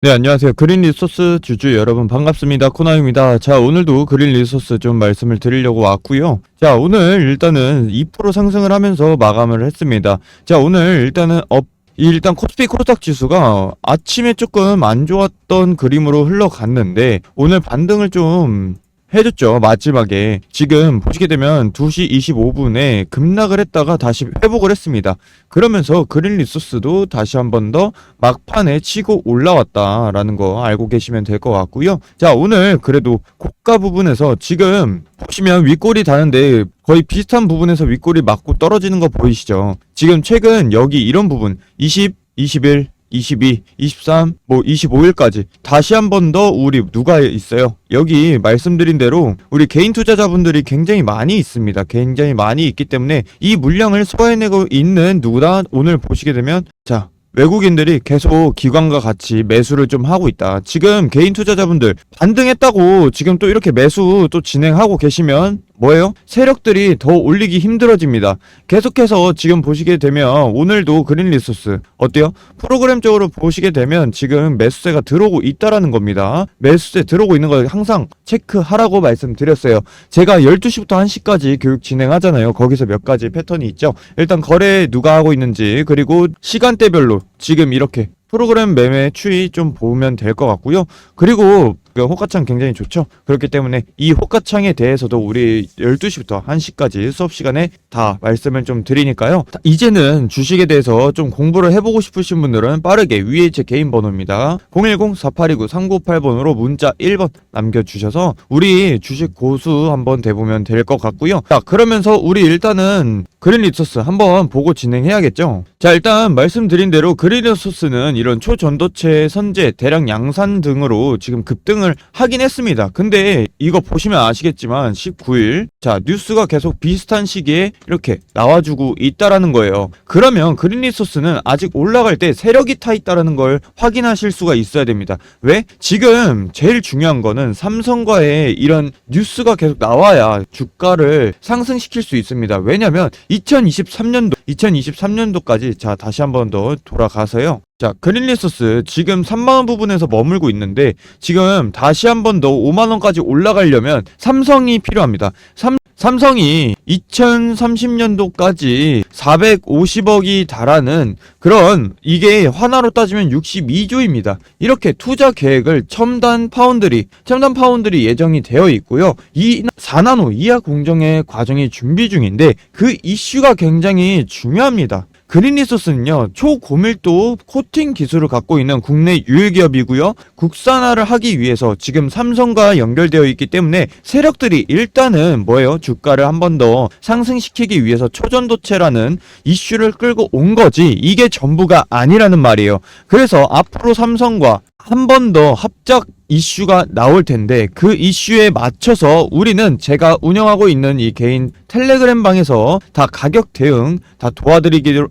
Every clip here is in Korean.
네, 안녕하세요. 그린 리소스 주주 여러분 반갑습니다. 코나입니다. 자, 오늘도 그린 리소스 좀 말씀을 드리려고 왔고요. 자, 오늘 일단은 2% 상승을 하면서 마감을 했습니다. 자, 오늘 일단은 업이 일단 코스피 코스닥 지수가 아침에 조금 안 좋았던 그림으로 흘러갔는데 오늘 반등을 좀 해줬죠 마지막에. 지금 보시게 되면 2시 25분에 급락을 했다가 다시 회복을 했습니다. 그러면서 그린 리소스도 다시 한 번 더 막판에 치고 올라왔다라는 거 알고 계시면 될 것 같고요. 자 오늘 그래도 고가 부분에서 지금 보시면 윗골이 다는데 거의 비슷한 부분에서 윗골이 맞고 떨어지는 거 보이시죠? 지금 최근 여기 이런 부분 20 21 22, 23, 뭐 25일까지 다시 한 번 더 우리 누가 있어요? 여기 말씀드린 대로 우리 개인 투자자분들이 굉장히 많이 있습니다. 굉장히 많이 있기 때문에 이 물량을 소화해내고 있는 누구다 오늘 보시게 되면 자 외국인들이 계속 기관과 같이 매수를 좀 하고 있다. 지금 개인 투자자분들 반등했다고 지금 또 이렇게 매수 또 진행하고 계시면 뭐예요? 세력들이 더 올리기 힘들어집니다. 계속해서 지금 보시게 되면 오늘도 그린 리소스 어때요? 프로그램적으로 보시게 되면 지금 매수세가 들어오고 있다라는 겁니다. 매수세 들어오고 있는 걸 항상 체크하라고 말씀드렸어요. 제가 12시부터 1시까지 교육 진행하잖아요. 거기서 몇 가지 패턴이 있죠. 일단 거래 누가 하고 있는지 그리고 시간대별로 지금 이렇게 프로그램 매매 추이 좀 보면 될 것 같고요. 그리고 그 호가창 굉장히 좋죠. 그렇기 때문에 이 호가창에 대해서도 우리 12시부터 1시까지 수업 시간에 다 말씀을 좀 드리니까요. 다- 이제는 주식에 대해서 좀 공부를 해보고 싶으신 분들은 빠르게 위에 제 개인 번호입니다. 010-4829-3958번으로 문자 1번 남겨주셔서 우리 주식 고수 한번 돼보면 될 것 같고요. 자, 그러면서 우리 일단은 그린 리소스 한번 보고 진행해야겠죠. 자, 일단 말씀드린 대로 그린 리소스는 이런 초전도체 선제, 대량 양산 등으로 지금 급등을 하긴 했습니다. 근데 이거 보시면 아시겠지만 19일 자, 뉴스가 계속 비슷한 시기에 이렇게 나와주고 있다라는 거예요. 그러면 그린 리소스는 아직 올라갈 때 세력이 타 있다라는 걸 확인하실 수가 있어야 됩니다. 왜? 지금 제일 중요한 거는 삼성과의 이런 뉴스가 계속 나와야 주가를 상승시킬 수 있습니다. 왜냐면 2023년도 2023년도까지 자 다시 한 번 더 돌아가서요. 자, 그린리소스 지금 3만원 부분에서 머물고 있는데 지금 다시 한 번 더 5만원까지 올라가려면 삼성이 필요합니다. 삼, 삼성이 2030년도까지 450억이 달하는 그런 이게 환화로 따지면 62조입니다. 이렇게 투자 계획을 첨단 파운드리, 첨단 파운드리 예정이 되어 있고요. 이 4나노 이하 공정의 과정이 준비 중인데 그 이슈가 굉장히 중요합니다. 그린리소스는요 초고밀도 코팅 기술을 갖고 있는 국내 유일 기업이고요. 국산화를 하기 위해서 지금 삼성과 연결되어 있기 때문에 세력들이 일단은 뭐예요? 주가를 한 번 더 상승시키기 위해서 초전도체라는 이슈를 끌고 온 거지 이게 전부가 아니라는 말이에요. 그래서 앞으로 삼성과 한 번 더 합작 이슈가 나올 텐데 그 이슈에 맞춰서 우리는 제가 운영하고 있는 이 개인 텔레그램 방에서 다 가격 대응 다 도와드리기로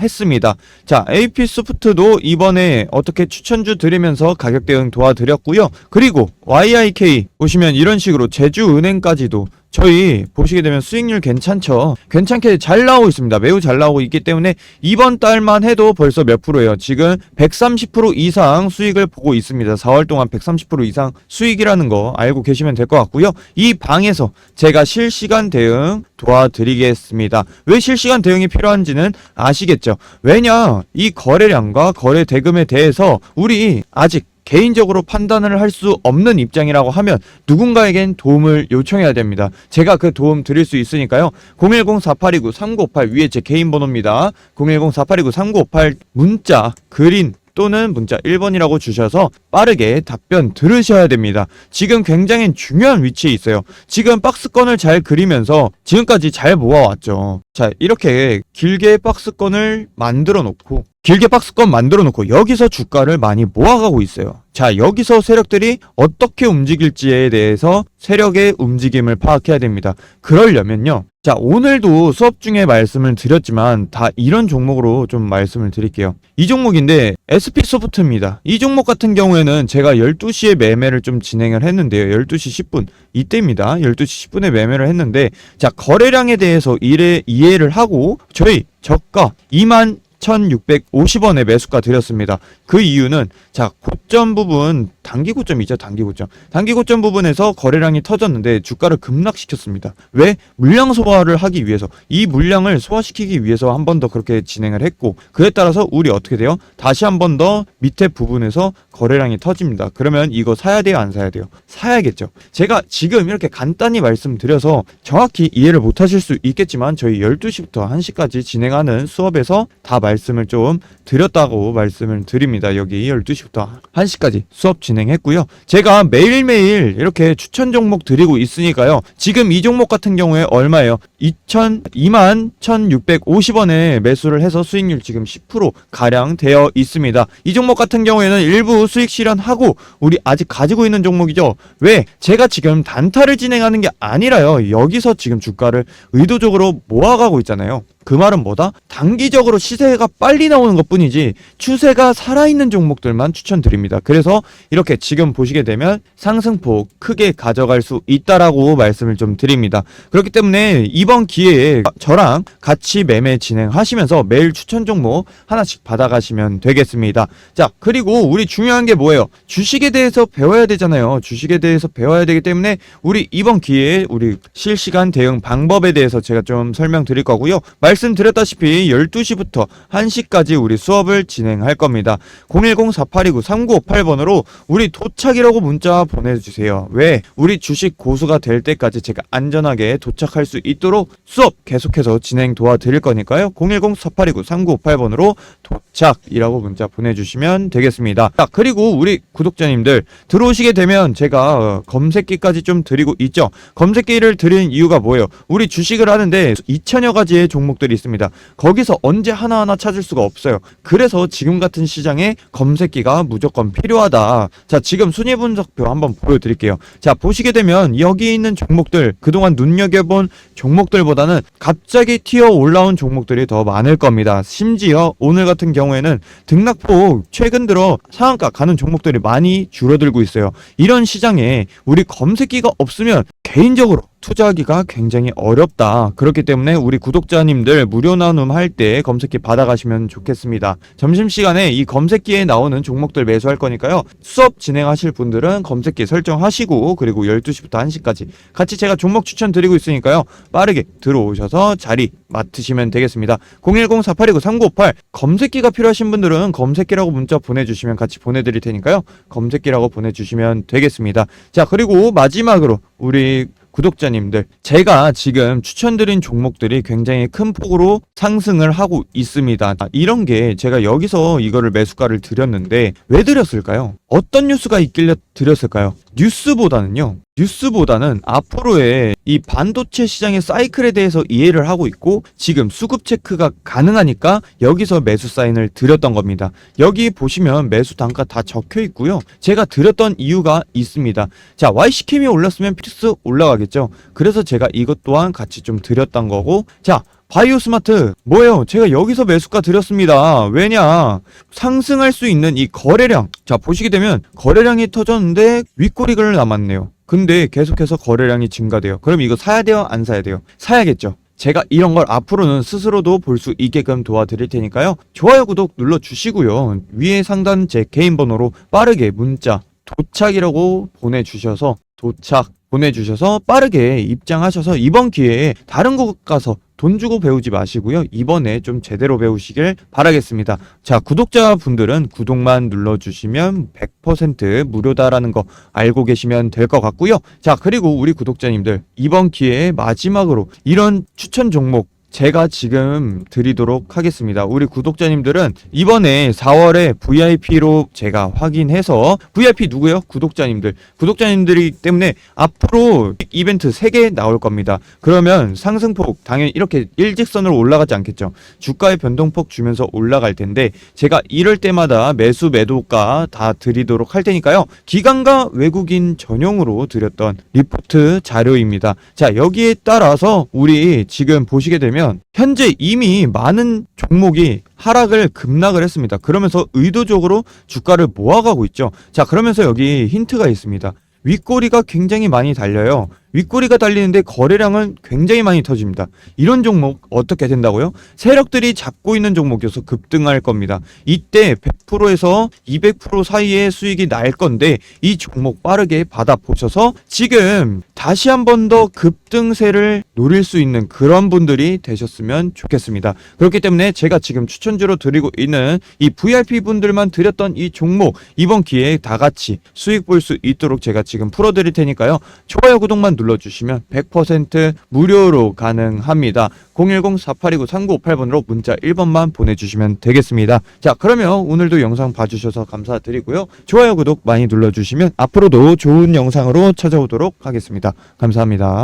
했습니다. 자, AP 소프트도 이번에 어떻게 추천주 드리면서 가격 대응 도와드렸고요. 그리고 YIK 보시면 이런 식으로 제주은행까지도 저희 보시게 되면 수익률 괜찮죠? 괜찮게 잘 나오고 있습니다. 매우 잘 나오고 있기 때문에 이번 달만 해도 벌써 몇 프로예요? 지금 130% 이상 수익을 보고 있습니다. 4월 동안 130% 이상 수익이라는 거 알고 계시면 될 것 같고요. 이 방에서 제가 실시간 대응 도와드리겠습니다. 왜 실시간 대응이 필요한지는 아시겠죠? 왜냐? 이 거래량과 거래 대금에 대해서 우리 아직 개인적으로 판단을 할 수 없는 입장이라고 하면 누군가에겐 도움을 요청해야 됩니다. 제가 그 도움 드릴 수 있으니까요. 010-4829-3958 위에 제 개인 번호입니다. 010-4829-3958 문자, 그린 또는 문자 1번이라고 주셔서 빠르게 답변 들으셔야 됩니다. 지금 굉장히 중요한 위치에 있어요. 지금 박스권을 잘 그리면서 지금까지 잘 모아왔죠. 자, 이렇게 길게 박스권을 만들어 놓고 길게 박스권 만들어 놓고 여기서 주가를 많이 모아가고 있어요. 자, 여기서 세력들이 어떻게 움직일지에 대해서 세력의 움직임을 파악해야 됩니다. 그러려면요. 자, 오늘도 수업 중에 말씀을 드렸지만 다 이런 종목으로 좀 말씀을 드릴게요. 이 종목인데 SP 소프트입니다. 이 종목 같은 경우에는 제가 12시에 매매를 좀 진행을 했는데요. 12시 10분 이때입니다. 12시 10분에 매매를 했는데 자, 거래량에 대해서 이래 이해를 하고 저희 저가 2만 1650원에 매수가 드렸습니다. 그 이유는 자 고점 부분 단기 고점 이죠 단기 고점 단기 고점 부분에서 거래량이 터졌는데 주가를 급락시켰습니다. 왜 물량 소화를 하기 위해서 이 물량을 소화시키기 위해서 한 번 더 그렇게 진행을 했고 그에 따라서 우리 어떻게 돼요? 다시 한 번 더 밑에 부분에서 거래량이 터집니다. 그러면 이거 사야 돼요 안 사야 돼요? 사야겠죠. 제가 지금 이렇게 간단히 말씀드려서 정확히 이해를 못 하실 수 있겠지만 저희 12시부터 1시까지 진행하는 수업에서 다 말씀을 좀 드렸다고 말씀을 드립니다. 여기 12시부터 1시까지 수업 진행했고요. 제가 매일매일 이렇게 추천 종목 드리고 있으니까요. 지금 이 종목 같은 경우에 얼마예요? 2천 2만 1,650원에 매수를 해서 수익률 지금 10% 가량 되어 있습니다. 이 종목 같은 경우에는 일부 수익 실현하고 우리 아직 가지고 있는 종목이죠. 왜? 제가 지금 단타를 진행하는 게 아니라요. 여기서 지금 주가를 의도적으로 모아가고 있잖아요. 그 말은 뭐다? 단기적으로 시세가 빨리 나오는 것 뿐이지 추세가 살아있는 종목들만 추천드립니다. 그래서 이렇게 지금 보시게 되면 상승폭 크게 가져갈 수 있다라고 말씀을 좀 드립니다. 그렇기 때문에 이번 기회에 저랑 같이 매매 진행하시면서 매일 추천 종목 하나씩 받아가시면 되겠습니다. 자, 그리고 우리 중요한 게 뭐예요? 주식에 대해서 배워야 되잖아요. 주식에 대해서 배워야 되기 때문에 우리 이번 기회에 우리 실시간 대응 방법에 대해서 제가 좀 설명드릴 거고요. 말 씀드렸다시피 12시부터 1시까지 우리 수업을 진행할 겁니다. 010-4829-3958번으로 우리 도착이라고 문자 보내주세요. 왜? 우리 주식 고수가 될 때까지 제가 안전하게 도착할 수 있도록 수업 계속해서 진행 도와드릴 거니까요. 010-4829-3958번으로 도착이라고 문자 보내주시면 되겠습니다. 자, 그리고 우리 구독자님들 들어오시게 되면 제가 어, 검색기까지 좀 드리고 있죠. 검색기를 드린 이유가 뭐예요? 우리 주식을 하는데 2천여 가지의 종목들 이 있습니다. 거기서 언제 하나하나 찾을 수가 없어요. 그래서 지금 같은 시장에 검색기가 무조건 필요하다. 자, 지금 순위 분석표 한번 보여드릴게요. 자, 보시게 되면 여기 있는 종목들, 그동안 눈여겨본 종목들보다는 갑자기 튀어 올라온 종목들이 더 많을 겁니다. 심지어 오늘 같은 경우에는 등락폭 최근 들어 상한가 가는 종목들이 많이 줄어들고 있어요. 이런 시장에 우리 검색기가 없으면 개인적으로 투자하기가 굉장히 어렵다. 그렇기 때문에 우리 구독자님들 무료 나눔 할 때 검색기 받아가시면 좋겠습니다. 점심시간에 이 검색기에 나오는 종목들 매수할 거니까요. 수업 진행하실 분들은 검색기 설정하시고 그리고 12시부터 1시까지 같이 제가 종목 추천 드리고 있으니까요. 빠르게 들어오셔서 자리 맡으시면 되겠습니다. 010-4829-3958 검색기가 필요하신 분들은 검색기라고 문자 보내주시면 같이 보내드릴 테니까요. 검색기라고 보내주시면 되겠습니다. 자 그리고 마지막으로 우리 구독자님들, 제가 지금 추천드린 종목들이 굉장히 큰 폭으로 상승을 하고 있습니다. 아, 이런 게 제가 여기서 이거를 매수가를 드렸는데 왜 드렸을까요? 어떤 뉴스가 있길래 드렸을까요? 뉴스보다는요. 뉴스보다는 앞으로의 이 반도체 시장의 사이클에 대해서 이해를 하고 있고 지금 수급 체크가 가능하니까 여기서 매수 사인을 드렸던 겁니다. 여기 보시면 매수 단가 다 적혀 있고요. 제가 드렸던 이유가 있습니다. 자, YC캠이 올랐으면 필수 올라가겠죠. 그래서 제가 이것 또한 같이 좀 드렸던 거고 자, 바이오 스마트 뭐예요? 제가 여기서 매수가 드렸습니다. 왜냐? 상승할 수 있는 이 거래량. 자, 보시게 되면 거래량이 터졌는데 윗꼬리가 남았네요. 근데 계속해서 거래량이 증가돼요. 그럼 이거 사야 돼요? 안 사야 돼요? 사야겠죠. 제가 이런 걸 앞으로는 스스로도 볼 수 있게끔 도와드릴 테니까요. 좋아요, 구독 눌러주시고요. 위에 상단 제 개인 번호로 빠르게 문자 도착이라고 보내주셔서 도착 보내주셔서 빠르게 입장하셔서 이번 기회에 다른 곳 가서 돈 주고 배우지 마시고요. 이번에 좀 제대로 배우시길 바라겠습니다. 자, 구독자분들은 구독만 눌러주시면 100% 무료다라는 거 알고 계시면 될 것 같고요. 자, 그리고 우리 구독자님들, 이번 기회에 마지막으로 이런 추천 종목 제가 지금 드리도록 하겠습니다. 우리 구독자님들은 이번에 4월에 VIP로 제가 확인해서 VIP 누구요? 구독자님들. 구독자님들이기 때문에 앞으로 이벤트 3개 나올 겁니다. 그러면 상승폭 당연히 이렇게 일직선으로 올라가지 않겠죠. 주가의 변동폭 주면서 올라갈 텐데 제가 이럴 때마다 매수 매도가 다 드리도록 할 테니까요. 기관과 외국인 전용으로 드렸던 리포트 자료입니다. 자, 여기에 따라서 우리 지금 보시게 되면 현재 이미 많은 종목이 하락을 급락을 했습니다. 그러면서 의도적으로 주가를 모아가고 있죠. 자, 그러면서 여기 힌트가 있습니다. 윗꼬리가 굉장히 많이 달려요. 윗꼬리가 달리는데 거래량은 굉장히 많이 터집니다. 이런 종목 어떻게 된다고요? 세력들이 잡고 있는 종목이어서 급등할 겁니다. 이때 100%에서 200% 사이의 수익이 날 건데 이 종목 빠르게 받아 보셔서 지금 다시 한 번 더 급등세를 노릴 수 있는 그런 분들이 되셨으면 좋겠습니다. 그렇기 때문에 제가 지금 추천주로 드리고 있는 이 VIP 분들만 드렸던 이 종목 이번 기회에 다 같이 수익 볼 수 있도록 제가 지금 풀어드릴 테니까요. 좋아요 구독만 눌러주시면 100% 무료로 가능합니다. 010-4829-3958번으로 문자 1번만 보내주시면 되겠습니다. 자 그러면 오늘도 영상 봐주셔서 감사드리고요. 좋아요 구독 많이 눌러주시면 앞으로도 좋은 영상으로 찾아오도록 하겠습니다. 감사합니다.